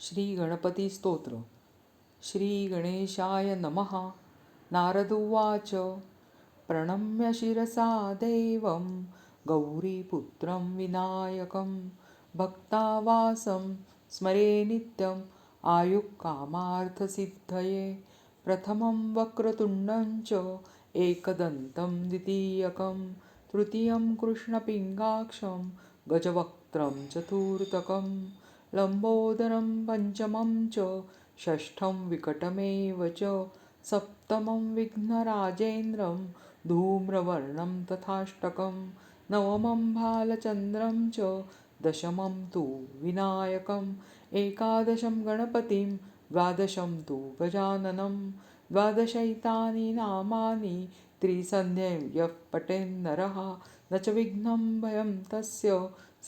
श्रीगणपतिस्तोत्र। श्रीगणेशाय नमः। नारद उवाच। प्रणम्य शिरसा देवं। गौरीपुत्रं विनायकं। भक्तावासं स्मरे नित्यम्। आयुक्कामार्थसिद्धये प्रथमं वक्रतुण्डं च एकदन्तं द्वितीयकं। तृतीयं कृष्णपिङ्गाक्षं गजवक्त्रं चतुर्थकम् लम्बोदरं पञ्चमं च षष्ठं विकटमेव च सप्तमं विघ्नराजेन्द्रं धूम्रवर्णं तथाष्टकं नवमं भालचन्द्रं च दशमं तु विनायकम् एकादशं गणपतिं द्वादशं तु गजाननं द्वादशैतानि नामानि त्रिसन्ध्यं यः पठेन्नरः न च विघ्नं भयं तस्य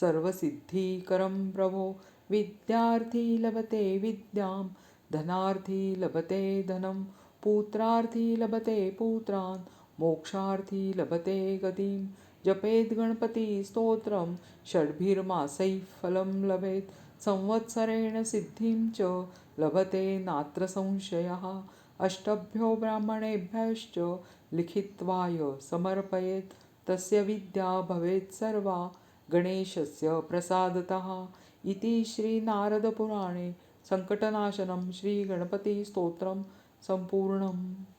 सर्वसिद्धिकरं प्रभो विद्यार्थी लभते विद्यां धनार्थी लभते धनं पुत्रार्थी लभते पुत्रान् मोक्षार्थी लभते गतिं। जपेद् गणपतिस्तोत्रं षड्भिर्मासैः फलं लभेत्। संवत्सरेण सिद्धिं च लभते नात्र संशयः अष्टभ्यो ब्राह्मणेभ्यश्च लिखित्वाय समर्पयेत्। तस्य विद्या भवेत् सर्वा गणेशस्य प्रसादतः। इति श्रीनारदपुराणे सङ्कटनाशनं श्रीगणपतिस्तोत्रं सम्पूर्णम्।